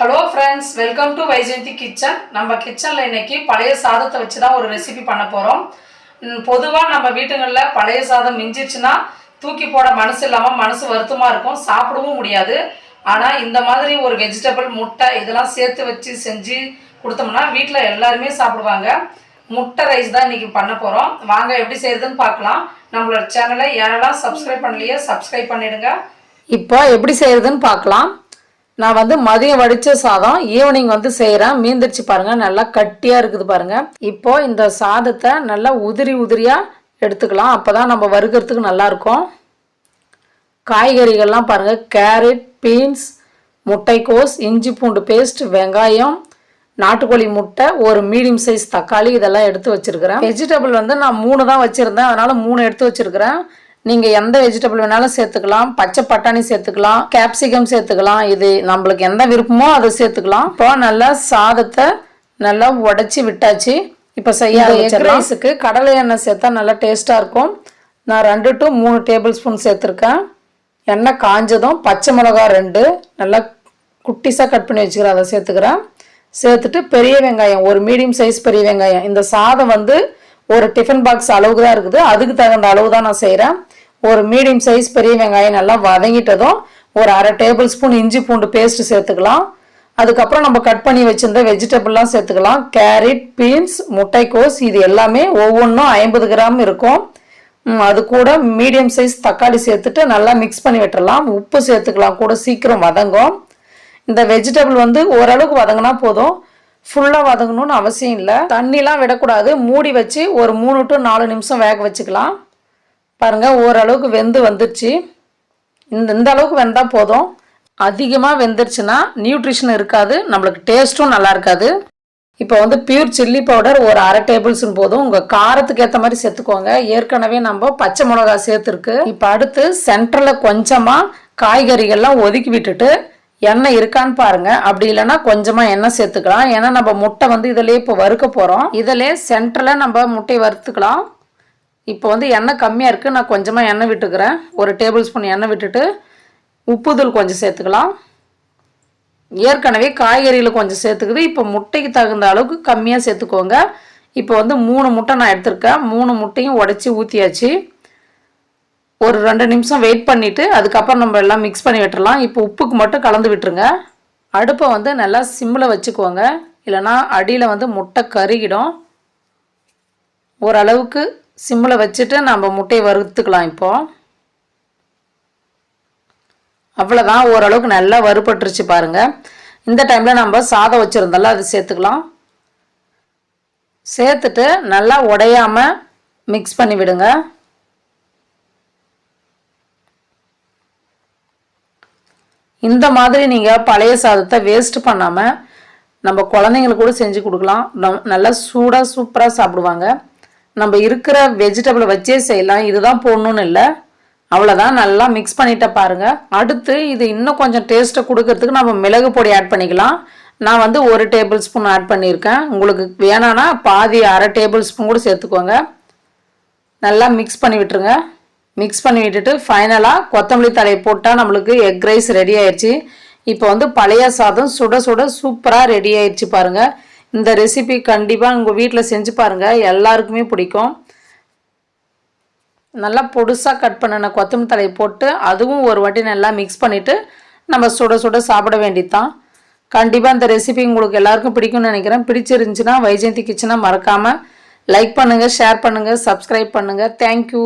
Hello friends welcome to Vaijayanthi kitchen நம்ம கிச்சனில் இன்னைக்கு பழைய சாதத்தை வச்சு தான் ஒரு ரெசிபி பண்ண போகிறோம் பொதுவாக நம்ம வீட்டுங்களில் பழைய சாதம் மிஞ்சிச்சுன்னா தூக்கி போட மனசு இல்லாமல் மனசு வருத்தமாக இருக்கும். சாப்பிடவும் முடியாது. ஆனால் இந்த மாதிரி ஒரு வெஜிடபிள் முட்டை இதெல்லாம் சேர்த்து வச்சு செஞ்சு கொடுத்தோம்னா வீட்டில் எல்லாருமே சாப்பிடுவாங்க. முட்டை ரைஸ் தான் இன்றைக்கி பண்ண போகிறோம் வாங்க எப்படி செய்கிறதுன்னு பார்க்கலாம். நம்மளோட சேனலை யாரெல்லாம் சப்ஸ்கிரைப் பண்ணலையே சப்ஸ்கிரைப் பண்ணிவிடுங்க இப்போ எப்படி செய்கிறதுன்னு பார்க்கலாம். நான் வந்து மதியம் வடித்த சாதம் ஈவினிங் வந்து செய்கிறேன் மீந்திரிச்சு பாருங்கள் நல்லா கட்டியாக இருக்குது பாருங்கள் இப்போ இந்த சாதத்தை நல்லா உதிரி உதிரியாக எடுத்துக்கலாம். அப்போ தான் நம்ம வறுக்கிறதுக்கு நல்லா இருக்கும். காய்கறிகள்லாம் பாருங்கள் கேரட் பீன்ஸ் முட்டைக்கோஸ் இஞ்சி பூண்டு பேஸ்ட் வெங்காயம் நாட்டுக்கோழி முட்டை ஒரு மீடியம் சைஸ் தக்காளி இதெல்லாம் எடுத்து வச்சிருக்கிறேன். வெஜிடபிள் வந்து நான் மூணு தான் வச்சுருந்தேன். அதனால் மூணு எடுத்து வச்சிருக்கிறேன். நீங்க எந்த வெஜிடபிள் வேணாலும் சேர்த்துக்கலாம். பச்சை பட்டாணி சேர்த்துக்கலாம். கேப்சிகம் சேர்த்துக்கலாம். இது நம்மளுக்கு எந்த விருப்பமோ அதை சேர்த்துக்கலாம். இப்போ நல்லா சாதத்தை நல்லா உடைச்சி விட்டாச்சு. இப்போ செய்ய ரைஸுக்கு கடலை எண்ணெய் சேர்த்தா நல்லா டேஸ்டா இருக்கும். நான் ரெண்டு டு மூணு டேபிள் ஸ்பூன் சேர்த்துருக்கேன். எண்ணெய் காஞ்சதும் பச்சை மிளகா ரெண்டு. நல்லா குட்டிஸாக கட் பண்ணி வச்சுக்கிறேன். அதை சேர்த்துக்கிறேன். சேர்த்துட்டு பெரிய வெங்காயம் ஒரு மீடியம் சைஸ் பெரிய வெங்காயம். இந்த சாதம் வந்து ஒரு டிஃபன் பாக்ஸ் அளவுக்கு தான் இருக்குது. அதுக்கு தகுந்த அளவு தான் நான் செய்கிறேன் ஒரு மீடியம் சைஸ் பெரிய வெங்காயம் நல்லா வதங்கிட்டதும் ஒரு அரை டேபிள் ஸ்பூன் இஞ்சி பூண்டு பேஸ்ட் சேர்த்துக்கலாம். அதுக்கப்புறம் நம்ம கட் பண்ணி வச்சுருந்த வெஜிடபிள்லாம் சேர்த்துக்கலாம். கேரட் பீன்ஸ் முட்டைக்கோஸ் இது எல்லாமே ஒவ்வொன்றும் ஐம்பது கிராம் இருக்கும். அது கூட மீடியம் சைஸ் தக்காளி சேர்த்துட்டு நல்லா மிக்ஸ் பண்ணி விட்டுறலாம். உப்பு சேர்த்துக்கலாம். கூட சீக்கிரம் வதங்கும். இந்த வெஜிடபிள் வந்து ஓரளவுக்கு வதங்கினா போதும். ஃபுல்லாக வதங்கணும்னு அவசியம் இல்லை. தண்ணிலாம் விடக்கூடாது. மூடி வச்சு ஒரு மூணு டு நாலு நிமிஷம் வேக வச்சுக்கலாம். பாருங்கள் ஓரளவுக்கு வெந்து வந்துடுச்சு இந்த இந்த அளவுக்கு வெந்தால் போதும். அதிகமாக வெந்துருச்சுன்னா நியூட்ரிஷன் இருக்காது. நம்மளுக்கு டேஸ்ட்டும் நல்லா இருக்காது. இப்போ வந்து பியூர் சில்லி பவுடர் ஒரு அரை டேபிள் ஸ்பூன் போதும். உங்கள் காரத்துக்கு ஏற்ற மாதிரி சேர்த்துக்கோங்க. ஏற்கனவே நம்ம பச்சை மிளகா சேர்த்துருக்கு. இப்போ அடுத்து சென்டரில் கொஞ்சமாக காய்கறிகள்லாம் ஒதுக்கி விட்டுட்டு எண்ணெய் இருக்கான்னு பாருங்க. அப்படி இல்லைன்னா கொஞ்சமாக எண்ணெய் சேர்த்துக்கலாம். ஏன்னா நம்ம முட்டை வந்து இதிலே இப்போ வறுக்க போகிறோம் இதிலே சென்டரில் நம்ம முட்டையை வறுத்துக்கலாம். இப்போ வந்து எண்ணெய் கம்மியாக இருக்குது நான் கொஞ்சமாக எண்ணெய் விட்டுக்கிறேன். ஒரு டேபிள் ஸ்பூன் எண்ணெய் விட்டுட்டு உப்புதூள் கொஞ்சம் சேர்த்துக்கலாம். ஏற்கனவே காய்கறியில் கொஞ்சம் சேர்த்துக்குது. இப்போ முட்டைக்கு தகுந்த அளவுக்கு கம்மியாக சேர்த்துக்கோங்க. இப்போ வந்து மூணு முட்டை நான் எடுத்திருக்கேன். மூணு முட்டையும் உடச்சி ஊற்றியாச்சு ஒரு ரெண்டு நிமிஷம் வெயிட் பண்ணிவிட்டு அதுக்கப்புறம் நம்ம எல்லாம் மிக்ஸ் பண்ணி விட்டுறலாம். இப்போ உப்புக்கு மட்டும் கலந்து விட்டுருங்க. அடுப்பை வந்து நல்லா சிம்மில் வச்சுக்கோங்க. இல்லைன்னா அடியில் வந்து முட்டை கருகிடும். ஓரளவுக்கு சிம்மில் வச்சுட்டு நம்ம முட்டையை வறுத்துக்கலாம் இப்போது அவ்வளோதான் ஓரளவுக்கு நல்லா வறுபட்டுருச்சு பாருங்கள் இந்த டைமில் நம்ம சாதம் வச்சுருந்தோம்ல அது சேர்த்துக்கலாம். சேர்த்துட்டு நல்லா உடையாமல் மிக்ஸ் பண்ணி விடுங்க. இந்த மாதிரி நீங்கள் பழைய சாதத்தை வேஸ்ட் பண்ணாமல் நம்ம குழந்தைங்களுக்கு கூட செஞ்சு கொடுக்கலாம். நம்- நல்லா சூடாக சூப்பராக சாப்பிடுவாங்க. நம்ம இருக்கிற வெஜிடபிளை வச்சே செய்யலாம். இதுதான் போடணும்னு இல்லை. அவ்வளோதான் நல்லா மிக்ஸ் பண்ணிட்ட பாருங்கள் அடுத்து இது இன்னும் கொஞ்சம் டேஸ்ட்டை கொடுக்கறதுக்கு நம்ம மிளகு பொடி ஆட் பண்ணிக்கலாம். நான் வந்து ஒரு டேபிள் ஸ்பூன் ஆட் பண்ணியிருக்கேன். உங்களுக்கு வேணான்னா பாதி அரை டேபிள் ஸ்பூன் கூட சேர்த்துக்கோங்க. நல்லா மிக்ஸ் பண்ணி விட்டுருங்க. மிக்ஸ் பண்ணி விட்டுட்டு ஃபைனலாக கொத்தமல்லி தலை போட்டால் நம்மளுக்கு எக் ரைஸ் ரெடி ஆயிடுச்சு இப்போ வந்து பழைய சாதம் சுட சுட சூப்பராக ரெடி ஆயிடுச்சு பாருங்கள் இந்த ரெசிபி கண்டிப்பாக உங்கள் வீட்டில் செஞ்சு பாருங்கள் எல்லாருக்குமே பிடிக்கும். நல்லா பொடுசாக கட் பண்ணின கொத்தமல்லி தலையை போட்டு அதுவும் ஒரு வாட்டி நல்லா மிக்ஸ் பண்ணிவிட்டு நம்ம சுட சுட சாப்பிட வேண்டியதுதான். கண்டிப்பாக இந்த ரெசிபி உங்களுக்கு எல்லாருக்கும் பிடிக்கும்னு நினைக்கிறேன். பிடிச்சிருந்துச்சுன்னா வைஜெயந்தி கிச்சனை மறக்காமல் லைக் பண்ணுங்கள் ஷேர் பண்ணுங்கள் சப்ஸ்கிரைப் பண்ணுங்கள் தேங்க்யூ